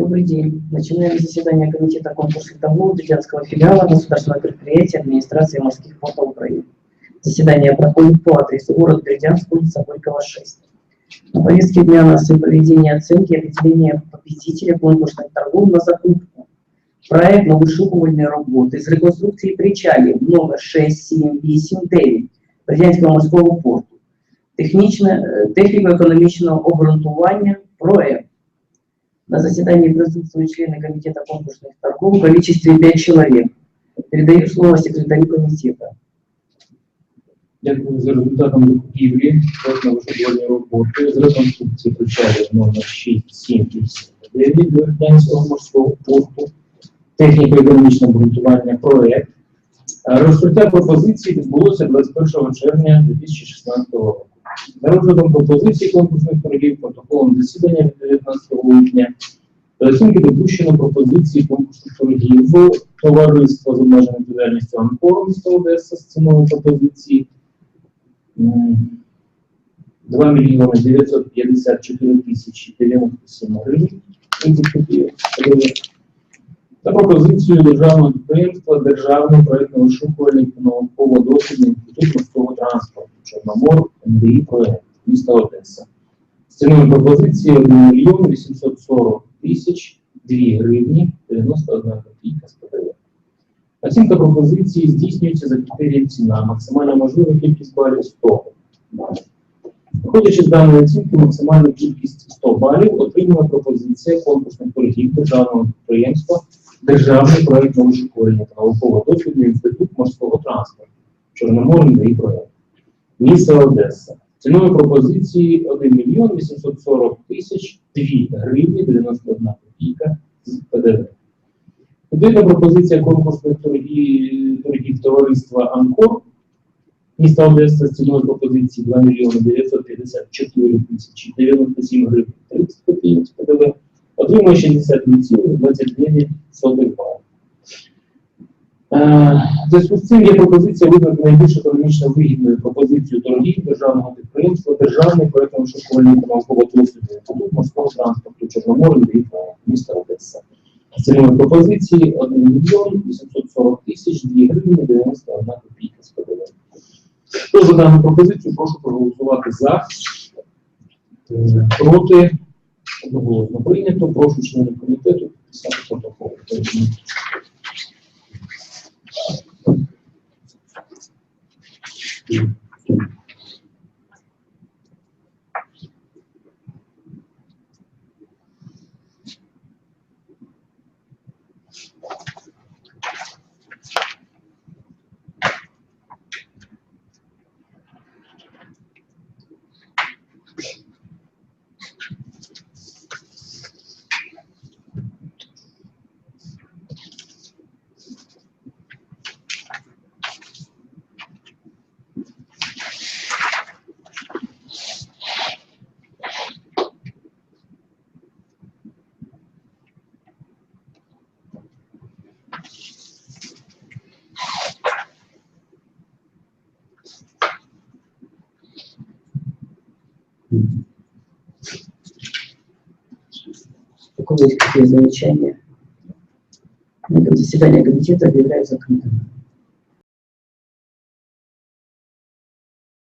Добрый день. Начинаем заседание комитета конкурсных торгов Бердянского филиала государственного предприятия администрации морских портов Украины. Заседание проходит по адресу город Бердянск, улица Горького, 6. На повестке дня у нас и проведение оценки и определение победителя конкурсных торгов на закупку. Проект новошукувальної роботи з реконструкції причалів номер 6, 7, 8, 9 Бердянського морського порту. Технічне, е, техніко-економічного обґрунтування проект. На заседании присутствуют члены комитета конкурсных торгов в количестве 5 человек. Передаю слово секретарю комитета. Дякую за результатом закупівлі вишукувані роботи з реконструкції причалів номер 6, 7, 8, 9 Бердянського морського порту, техніко-економічне обґрунтування проект. Розкриття пропозицій відбулося 21 червня 2016 року. За розглядом пропозицій конкурсних торгів протоколом засідання від 19 липня до оцінки допущено пропозиції конкурсних торгів товариства з обмеженою відповідальністю Анкор міста Одеса з ціною пропозиції 2 мільйони 954 тисячі 97 гривень. 30. Та пропозицію державного підприємства Державний проєктно-вишукувальний науково-дослідний інститут морського транспорту Чорномор НДІ проєкт міста Одеса. З ціною пропозиції 1 мільйон 840 тисяч 2 гривні 91 копійка з ПДВ. Оцінка пропозиції здійснюється за критерієм ціна. Максимальна можлива кількість балів 100 балів. Виходячи з даної оцінки, максимальну кількість 100 балів отримує пропозиція конкурсних торгів державного підприємства Державний проєктно-вишукувальний та науково-дослідний інститут морського транспорту Чорноморний проєкт. Місто Одеса. Ціною пропозиції 1 мільйон 840 тисяч 2 гривні 91 копійка з ПДВ. Відповідна пропозиція конкурсних торгів, товариства Анкор міста Одеса з ціною пропозиції 2 мільйони 954 тисячі 97 гривень 30 копійок з ПДВ отримує 62,29 балів. Е, зв'язку з цим є пропозиція визнати найбільш економічно вигідною пропозицію торгів державного підприємства Державний проєктно шокольний та науково-дослідний інститут морського транспорту Чорномору і міста Одеса. Ціною пропозиції 1 мільйон 840 тисяч 2 гривні 91 копійка з ПДВ. Хто за дану пропозицію, прошу проголосувати за, Е, проти, одноголосно прийнято. Прошу членів комітету підписати протокол. you. есть какие замечания? На этом заседание комитета объявляю закрытым.